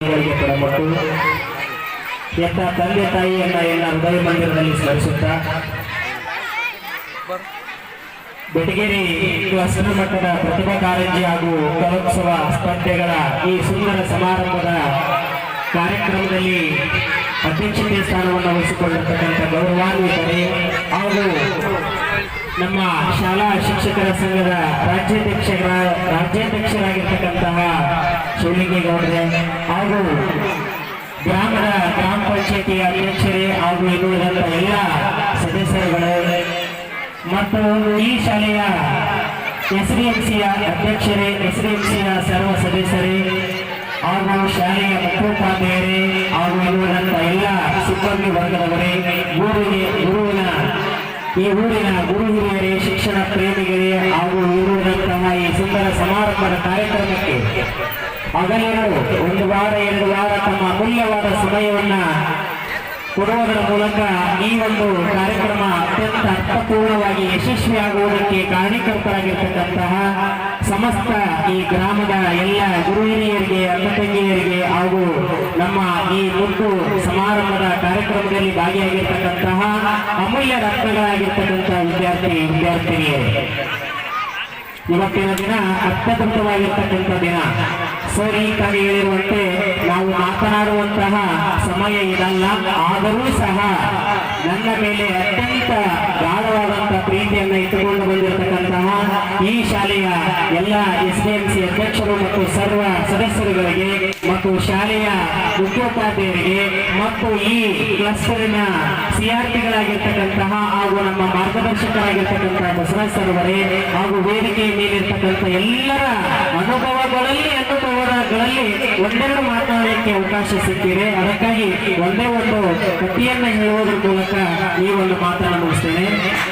ಕೊಡಬೇಕು ಎತ್ತ ತಂದೆ ತಾಯಿಯನ್ನ ಎಲ್ಲ ಹೃದಯ ಮಂದಿರದಲ್ಲಿ ಸ್ಮರಿಸುತ್ತಾ ಬೆಟಗೇರಿ ಹಸಿರು ಮಟ್ಟದ ಪ್ರತಿಭಾ ಕಾರಂಜಿ ಹಾಗೂ ಕಲೋತ್ಸವ ಸ್ಪರ್ಧೆಗಳ ಈ ಸುಂದರ ಸಮಾರಂಭದ ಕಾರ್ಯಕ್ರಮದಲ್ಲಿ ಅಧ್ಯಕ್ಷತೆ ಸ್ಥಾನವನ್ನು ವಹಿಸಿಕೊಂಡಿರ್ತಕ್ಕಂಥ ಗೌರವಾನ್ವಿತರೆ ಹಾಗೂ ನಮ್ಮ ಶಾಲಾ ಶಿಕ್ಷಕರ ಸಂಘದ ರಾಜ್ಯಾಧ್ಯಕ್ಷರ ರಾಜ್ಯಾಧ್ಯಕ್ಷರಾಗಿರ್ತಕ್ಕಂತಹ ಶಿವಲಿಂಗೇಗೌಡರೆ ಹಾಗೂ ಗ್ರಾಮದ ಗ್ರಾಮ ಪಂಚಾಯತಿಯ ಅಧ್ಯಕ್ಷರೇ ಹಾಗೂ ಇನ್ನುಳಿದಂತ ಎಲ್ಲ ಸದಸ್ಯರುಗಳು ಮತ್ತು ಈ ಶಾಲೆಯ ಎಸ್ ಡಿ ಎಂ ಸಿಯ ಅಧ್ಯಕ್ಷರೇ ಎಸ್ ಡಿ ಎಂ ಸಿಯ ಸರ್ವ ಸದಸ್ಯರೇ ಹಾಗೂ ಶಾಲೆಯ ಮುಖ್ಯೋಪಾಧ್ಯಾಯರೇ ಹಾಗೂ ಇನ್ನುಳಿದಂತ ಎಲ್ಲ ಸಿಬ್ಬಂದಿ ವರ್ಗದವರೇ, ಊರಿಗೆ ಗುರುವಿನ ಈ ಊರಿನ ಗುರು ಶಿಕ್ಷಣ ಪ್ರೇಮಿಗಳೇ ಹಾಗೂ ಇರುವಂತಹ ಈ ಸುಂದರ ಸಮಾರಂಭದ ಕಾರ್ಯಕ್ರಮಕ್ಕೆ ಹಗಲಿರುಳು ಒಂದು ವಾರ, ಎರಡು ವಾರ ತಮ್ಮ ಅಮೂಲ್ಯವಾದ ಸಮಯವನ್ನ ಕೊಡುವುದರ ಮೂಲಕ ಈ ಒಂದು ಕಾರ್ಯಕ್ರಮ ಅತ್ಯಂತ ಅರ್ಥಪೂರ್ಣವಾಗಿ ಯಶಸ್ವಿಯಾಗುವುದಕ್ಕೆ ಕಾರಣೀಕರ್ತರಾಗಿರ್ತಕ್ಕಂತಹ ಸಮಸ್ತ ಈ ಗ್ರಾಮದ ಎಲ್ಲ ಗುರು ಹಿರಿಯರಿಗೆ ಅಕ್ಕ ತಂಗಿಯರಿಗೆ ಹಾಗೂ ನಮ್ಮ ಈ ಮುದ್ದು ಸಮಾರಂಭದ ಕಾರ್ಯಕ್ರಮದಲ್ಲಿ ಭಾಗಿಯಾಗಿರ್ತಕ್ಕಂತಹ ಅಮೂಲ್ಯ ರತ್ನಗಳಾಗಿರ್ತಕ್ಕಂತಹ ವಿದ್ಯಾರ್ಥಿ, ವಿದ್ಯಾರ್ಥಿನಿಯರು. ಇವತ್ತಿನ ದಿನ ಅತ್ಯದ್ಭುತವಾಗಿರ್ತಕ್ಕಂಥ ದಿನ. ಹೇಳಿರುವಂತೆ ನಾವು ಮಾತನಾಡುವಂತಹ ಸಮಯ ಇದಲ್ಲ. ಆದರೂ ಸಹ ನನ್ನ ಮೇಲೆ ಅತ್ಯಂತ ಗಾಢವಾದಂತಹ ಪ್ರೀತಿಯನ್ನು ಇಟ್ಟುಕೊಂಡು ಬಂದಿರತಕ್ಕಂತಹ ಈ ಶಾಲೆಯ ಎಲ್ಲ ಎಸ್ ಡಿ ಎಂ ಸಿ ಅಧ್ಯಕ್ಷರು ಮತ್ತು ಸರ್ವ ಸದಸ್ಯರುಗಳಿಗೆ ಮತ್ತು ಶಾಲೆಯ ಮುಖ್ಯೋಪಾಧ್ಯಾಯರಿಗೆ ಮತ್ತು ಈ ಕ್ಲಸ್ಟರಿನ ಸಿಆರ್ಪಿಗಳಾಗಿರ್ತಕ್ಕಂತಹ ಹಾಗೂ ನಮ್ಮ ಮಾರ್ಗದರ್ಶಕರಾಗಿರ್ತಕ್ಕಂತಹ ಬಸವರಾಜ್ ಸರ್ವರೇ ಹಾಗೂ ವೇದಿಕೆಯ ಮೇಲಿರ್ತಕ್ಕಂಥ ಎಲ್ಲರ ಅನುಭವಗಳಲ್ಲಿ ಅನುಭವಗಳಲ್ಲಿ ಒಂದೆರಡು ಮಾತನಾಡಲಿಕ್ಕೆ ಅವಕಾಶ ಸಿಕ್ಕಿದೆ. ಅದಕ್ಕಾಗಿ ಒಂದೇ ಒಂದು ಕಥೆಯನ್ನ ಹೇಳುವುದರ ಮೂಲಕ ಈ ಒಂದು ಮಾತನ್ನು ಮುಗಿಸ್ತೇನೆ.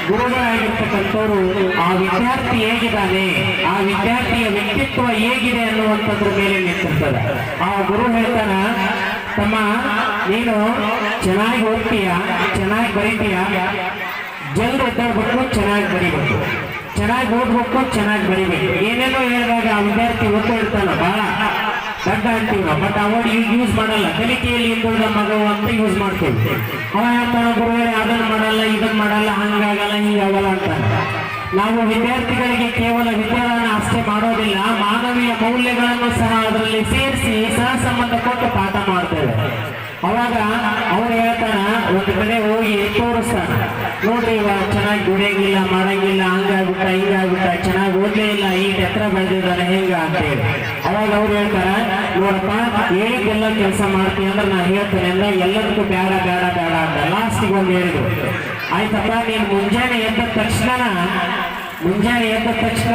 ಗುರುಗಳಾಗಿರ್ತಕ್ಕಂಥವ್ರು ಆ ವಿದ್ಯಾರ್ಥಿ ಹೇಗಿದ್ದಾನೆ, ಆ ವಿದ್ಯಾರ್ಥಿಯ ವ್ಯಕ್ತಿತ್ವ ಹೇಗಿದೆ ಅನ್ನುವಂಥದ್ರ ಮೇಲೆ ನಿಂತಿರ್ತದೆ ಆ ಗುರು ಹೇಳ್ತಾನ, ತಮ್ಮ, ನೀನು ಚೆನ್ನಾಗಿ ಓದ್ತೀಯ, ಚೆನ್ನಾಗಿ ಬರೀತೀಯ. ಜಲ್ದ ಎದ್ದಾಡ್ಬೇಕು, ಚೆನ್ನಾಗಿ ಬರೀಬೇಕು. ಚೆನ್ನಾಗಿ ಓದ್ಬೇಕು, ಚೆನ್ನಾಗಿ ಬರೀಬೇಕು. ಏನೇನೋ ಹೇಳಿದಾಗ ಆ ವಿದ್ಯಾರ್ಥಿ ಓದ್ತಾ ಇರ್ತಾನ ಬಹಳ ದಡ್ಡ ಅಂತೀವಿ ಬಟ್ ಅವಾಗ ಈಗ ಯೂಸ್ ಮಾಡಲ್ಲ. ಕಲಿಕೆಯಲ್ಲಿ ಹಿಂದುಳಿದ ಮಗವು ಅಂತ ಯೂಸ್ ಮಾಡ್ತೀವಿ. ಅವ ಹೇಳ್ತಾನೆ ಗುರುಗಳೇ ಅದನ್ನ ಮಾಡಲ್ಲ ಇದನ್ನ ಮಾಡಲ್ಲ, ಹಂಗಾಗಲ್ಲ, ಹಿಂಗಾಗಲ್ಲ ಅಂತ. ನಾವು ವಿದ್ಯಾರ್ಥಿಗಳಿಗೆ ಕೇವಲ ವಿದ್ಯಾದಾನ ಅಷ್ಟೇ ಮಾಡೋದಿಲ್ಲ, ಮಾನವೀಯ ಮೌಲ್ಯಗಳನ್ನು ಸಹ ಅದರಲ್ಲಿ ಸೇರಿಸಿ ಸಹ ಸಂಬಂಧ ಕೊಟ್ಟು ಪಾಠ ಮಾಡ್ತೇವೆ. ಅವಾಗ ಅವ್ರು ಹೇಳ್ತಾನ ಒಂದು ಕಡೆ ಹೋಗಿ ತೋರಿಸ್ತಾನ ನೋಡ್ರಿ ಇವಾಗ ಚೆನ್ನಾಗಿ ದುಡಿಯಂಗಿಲ್ಲ, ಮಾಡಂಗಿಲ್ಲ ಚೆನ್ನಾಗಿ ಓದ್ಲೇ ಇಲ್ಲ ಈಗ ಎತ್ತರ ಬೆಳೆದಿದ್ದಾನೆ, ಹೆಂಗ ಅಂತೇಳಿ ಅವಾಗ ಅವ್ರು ಹೇಳ್ತಾರ, ನೋಡಪ್ಪ, ಹೇಳಿದ್ದೆಲ್ಲ ಕೆಲಸ ಮಾಡ್ತೀನಿ ಅಂದ್ರೆ ನಾನು ಹೇಳ್ತೇನೆ ಅಂದ್ರೆ ಎಲ್ಲದಕ್ಕೂ ಬೇಡ ಬೇಡ ಬೇಡ ಅಂತ ಲಾಸ್ಟಿಗೆ ಒಂದು ಹೇಳಿದ್ರು. ಆಯ್ತಪ್ಪ, ನೀನು ಮುಂಜಾನೆ ಎದ್ದ ತಕ್ಷಣ, ಮುಂಜಾನೆ ಎದ್ದ ತಕ್ಷಣ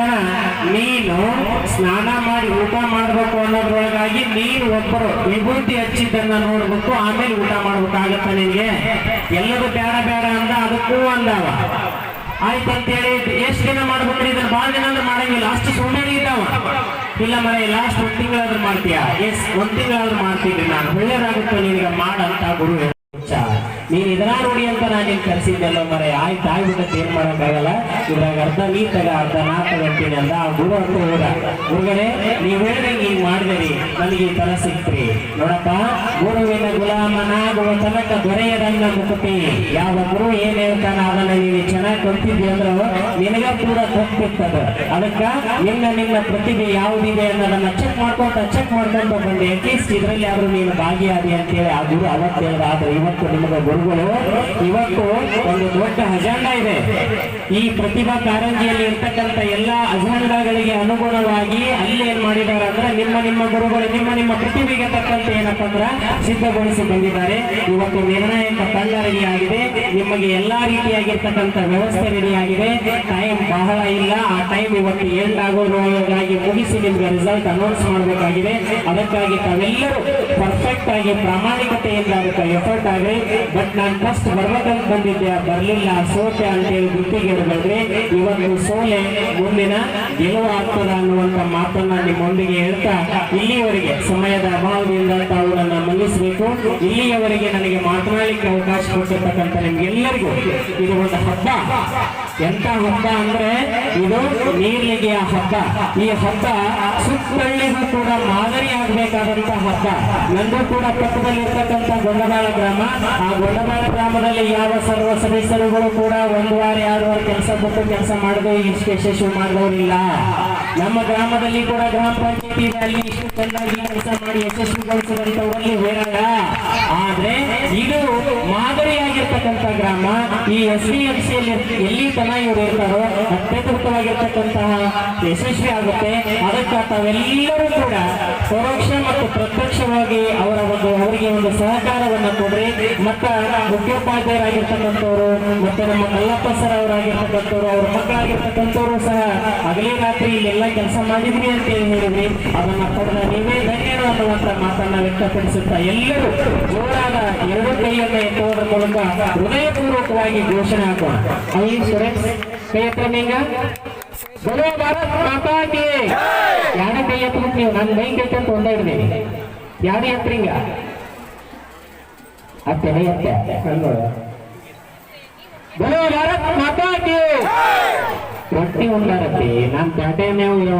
ನೀನು ಸ್ನಾನ ಮಾಡಿ ಊಟ ಮಾಡಬೇಕು ಅನ್ನೋದ್ರೊಳಗಾಗಿ ನೀನು ಒಬ್ಬರು ವಿಭೂತಿ ಹಚ್ಚಿದ್ದನ್ನ ನೋಡ್ಬೇಕು ಆಮೇಲೆ ಊಟ ಮಾಡ್ಬೇಕಾಗತ್ತ ನಿನ್ಗೆ? ಎಲ್ಲರೂ ಬೇಡ ಬೇಡ ಅಂದ, ಅದಕ್ಕೂ ಅಂದವ. ಆಯ್ತು ಅಂತೇಳಿ ಎಷ್ಟು ದಿನ ಮಾಡ್ಬೇಕ್ರಿ ಇದನ್ನ ಭಾಳ ದಿನ ಅಂದ್ರೆ ಮಾಡಂಗಿಲ್ಲ. ಅಷ್ಟು ಸುಮ್ಮನೆ ಇದ್ದಾವ ಇಲ್ಲ ಮನೆ ಲಾಸ್ಟ್ ಒಂದು ತಿಂಗಳಾದ್ರೂ ಮಾಡ್ತೀಯಾ? ಎಸ್ ಒಂದು ತಿಂಗಳಾದ್ರೂ ಮಾಡ್ತೀನಿ ನಾನು. ಒಳ್ಳೇದಾಗುತ್ತೆ ನಿನಗೆ ಮಾಡಂತ ಗುರು ಹೇಳಿದ. ನೀನ್ ಇದನ್ನ ನೋಡಿ ಅಂತ ನಾನು ನಿನ್ ಕರ್ಸಿದ್ದೆಲ್ಲ ಮರೆ. ಆಯ್ತು ಆಗ್ಬಿಟ್ಟು ಏನ್ ಮಾಡೋಕ್ಕಾಗಲ್ಲ ಇದ್ರಾಗ ಅರ್ಧ ನೀ ತಗ, ಅರ್ಧ ನಾ ತಗೊಂತೀನಿ ಅಂತ ಆ ಗುರು ಅಂತ ಹೋದ. ಗುರುಗಳೇ, ನೀವ್ ಹೇಳಿದಂಗೆ ಹಿಂಗ್ ಮಾಡಿದಿರಿ. ನನಗೆ ಈ ತರ ಸಿಕ್ತ್ರಿ. ನೋಡಪ್ಪ, ಗುರುವಿನ ಗುಲಾಮನಾಗುವ ತನಕ ದೊರೆಯದಂಗ ಮುಕ್ತಿ ಯಾವ ಗುರು ಏನ್ ಹೇಳ್ತಾನ ಅದನ್ನ ನೀವು ಚೆನ್ನಾಗಿ ಕಲ್ತಿದ್ವಿ ಅಂದ್ರೆ ನಿನಗ ಕೂಡ ಗೊತ್ತಿರ್ತದ ಅದಕ್ಕ ನಿನ್ನ ನಿನ್ನ ಪ್ರತಿಭೆ ಯಾವುದಿದೆ ಅನ್ನೋದನ್ನ ಚೆಕ್ ಮಾಡ್ಕೊಂತ ಚೆಕ್ ಮಾಡ್ಕೊಂತ ಬಂದೆ. ಅಟ್ಲೀಸ್ಟ್ ಇದ್ರಲ್ಲಿ ಆದ್ರೂ ನೀನು ಭಾಗಿಯಾದಿ ಅಂತೇಳಿ ಆ ಗುರು ಅವತ್ತು ಆದ್ರೆ ಇವತ್ತು ನಿಮಗೆ ಗುರುಗಳು ಇವತ್ತು ಒಂದು ದೊಡ್ಡ ಅಜೆಂಡ ಇದೆ. ಈ ಪ್ರತಿಭಾ ಕಾರಂಜಿಯಲ್ಲಿ ಇರ್ತಕ್ಕಂಥ ಎಲ್ಲ ಅಜೆಂಡಾಗಳಿಗೆ ಅನುಗುಣವಾಗಿ ಅಲ್ಲಿ ಏನ್ ಮಾಡಿದ್ದಾರೆ ಅಂದ್ರೆ ನಿಮ್ಮ ನಿಮ್ಮ ಗುರುಗಳು, ನಿಮ್ಮ ನಿಮ್ಮ ಪ್ರತಿಭೆಗೆ ತಕ್ಕಂತೆ ಏನಪ್ಪಂದ್ರ ಸಿದ್ಧಗೊಳಿಸಿ ಬಂದಿದ್ದಾರೆ. ಇವತ್ತು ನಿರ್ಣಾಯಕ ತಂಡ ರೆಡಿ ಆಗಿದೆ. ನಿಮಗೆ ಎಲ್ಲಾ ರೀತಿಯಾಗಿರ್ತಕ್ಕಂಥ ವ್ಯವಸ್ಥೆ ರೆಡಿ ಆಗಿದೆ. ಟೈಮ್ ಬಹಳ ಇಲ್ಲ. ಆ ಟೈಮ್ ಇವತ್ತು ಎಂಡ್ ಆಗೋದಾಗಿ ಮುಗಿಸಿ ನಿಮ್ಗೆ ರಿಸಲ್ಟ್ ಅನೌನ್ಸ್ ಮಾಡಬೇಕಾಗಿದೆ. ಅದಕ್ಕಾಗಿ ತಾವೆಲ್ಲರೂ ಪರ್ಫೆಕ್ಟ್ ಆಗಿ ಪ್ರಾಮಾಣಿಕತೆಯಿಂದ ಅದಕ್ಕೆ ಎಫರ್ಟ್ ಆಗಲಿ ಬಟ್ ನಾನು ಫಸ್ಟ್ ಬರ್ಬೇಕಂತ ಬಂದಿದ್ದೆ ಬರ್ಲಿಲ್ಲ. ಸೋತೆ ಅಂತೇಳಿ ಗುತ್ತಿಗೆ ಹಿಡಿದ್ರೆ ಇವತ್ತು ಸೋಲೆ ಮುಂದಿನ ಗೆಲುವು ಆಗ್ತದ ಅನ್ನುವಂತ ಮಾತನ್ನ ನಿಮ್ಮೊಂದಿಗೆ ಹೇಳ್ತಾ ಇಲ್ಲಿಯವರೆಗೆ ಸಮಯದ ಅಭಾವದಿಂದ ತಾವು ನನ್ನ ಮನ್ನಿಸಬೇಕು ಇಲ್ಲಿಯವರೆಗೆ ನನಗೆ ಮಾತನಾಡಲಿಕ್ಕೆ ಅವಕಾಶ ಕೊಟ್ಟಿರ್ತಕ್ಕಂಥ ನಿಮ್ಗೆಲ್ಲರಿಗೂ ಇದು ಒಂದು ಹಬ್ಬ. ಎಂತ ಹಬ್ಬ ಅಂದ್ರೆ ಇದು ನೀರ್ಲಿಗೆಯ ಹಬ್ಬ. ಈ ಹಬ್ಬ ಸುತ್ತಳ್ಳಿಗೂ ಕೂಡ ಮಾದರಿ ಆಗ್ಬೇಕಾದಂತ ಹಬ್ಬ. ನಂದು ಕೂಡ ಪಕ್ಕದಲ್ಲಿ ಇರ್ತಕ್ಕಂಥ ಗೊಂಡಬಾಳ ಗ್ರಾಮ. ಆ ಗೊಂಡಬಾಳ ಗ್ರಾಮದಲ್ಲಿ ಯಾವ ಸರ್ವ ಸದಸ್ಯರುಗಳು ಕೂಡ ಒಂದು ವಾರ, ಎರಡು ವಾರ ಕೆಲಸ ಬಿಟ್ಟು ಕೆಲಸ ಮಾಡದೆ ಇಷ್ಟು ಯಶಸ್ವಿ ಮಾಡಿದವರಿಲ್ಲ. ನಮ್ಮ ಗ್ರಾಮದಲ್ಲಿ ಕೂಡ ಗ್ರಾಮ ಪಂಚಾಯತಿ ಅಲ್ಲಿ ಇಷ್ಟು ಚೆನ್ನಾಗಿ ಕೆಲಸ ಮಾಡಿ ಯಶಸ್ವಿಗೊಳಿಸಿದಂತವರಲ್ಲಿ ಹೇಳಲ್ಲ. ಆದ್ರೆ ಇದು ಮಾದರಿಯಾಗಿರ್ತಕ್ಕಂಥ ಗ್ರಾಮ, ಈ ಎಸ್ ಡಿ ಎಫ್ ಸಿ ಎಲ್ಲಿ ತನ ಇವರು ಇರ್ತಾರೋ ಅತ್ಯದ್ಭುತವಾಗಿರ್ತಕ್ಕಂತಹ ಯಶಸ್ವಿ ಆಗುತ್ತೆ. ಅದಕ್ಕೆ ತಾವೆಲ್ಲರೂ ಕೂಡ ಪರೋಕ್ಷ ಮತ್ತು ಪ್ರತ್ಯಕ್ಷವಾಗಿ ಅವರ ಒಂದು, ಅವರಿಗೆ ಒಂದು ಸಹಕಾರವನ್ನು ಕೊಡ್ರಿ. ಮತ್ತ ಮುಖ್ಯೋಪಾಧ್ಯಾಯರಾಗಿರ್ತಕ್ಕಂಥವ್ರು ಮತ್ತೆ ನಮ್ಮ ಕಲ್ಲಪ್ಪ ಸರ್ ಅವರಾಗಿರ್ತಕ್ಕಂಥವ್ರು, ಅವ್ರ ಮಕ್ಕಳಾಗಿರ್ತಕ್ಕಂಥವ್ರು ಸಹ ಹಗಲಿ ರಾತ್ರಿ ಇಲ್ಲೆಲ್ಲ ಕೆಲಸ ಮಾಡಿದ್ರಿ ಅಂತ ಹೇಳಿ ಹೇಳಿದ್ರಿ. ಅದನ್ನ ಪಡೆದ ನೀವೇ. ಧನ್ಯರು ಅನ್ನುವಂತ ಮಾತನ್ನ ವ್ಯಕ್ತಪಡಿಸುತ್ತಾ ಎಲ್ಲರೂ ಜೋರಾದ ಎರಡು ಕೈಯನ್ನ ಎತ್ತುವುದರ ಮೂಲಕ ಹೃದಯಪೂರ್ವಕವಾಗಿ ಘೋಷಣೆ ಹಾಕೋಣ. ಕೈ ಎತ್ತರ ನಿಂಗ ಬರೋ ಭಾರತ್ ಮಾತಾ ಕಿ ಯಾರ ಕೈ ಎತ್ತಬೇಕು ನೀವು ನನ್ನ ಕೈ ಕೈ ಅಂತ ಒಂದೇ ಹಿಡ್ದೀನಿ ಯಾರು ಎತ್ತರಿಂಗ ಅತ್ತೆ ಕೈ ಅತ್ತೆ. ಕಣ್ಣೋಳ ಬರೋ ಭಾರತ್ ಮಾತಾ ಕಿ ರೊಟ್ಟಿ ಉಂಟಾರತ್ತಿ ನಾನ್ ಪ್ಯಾಟೆ ಮೇವು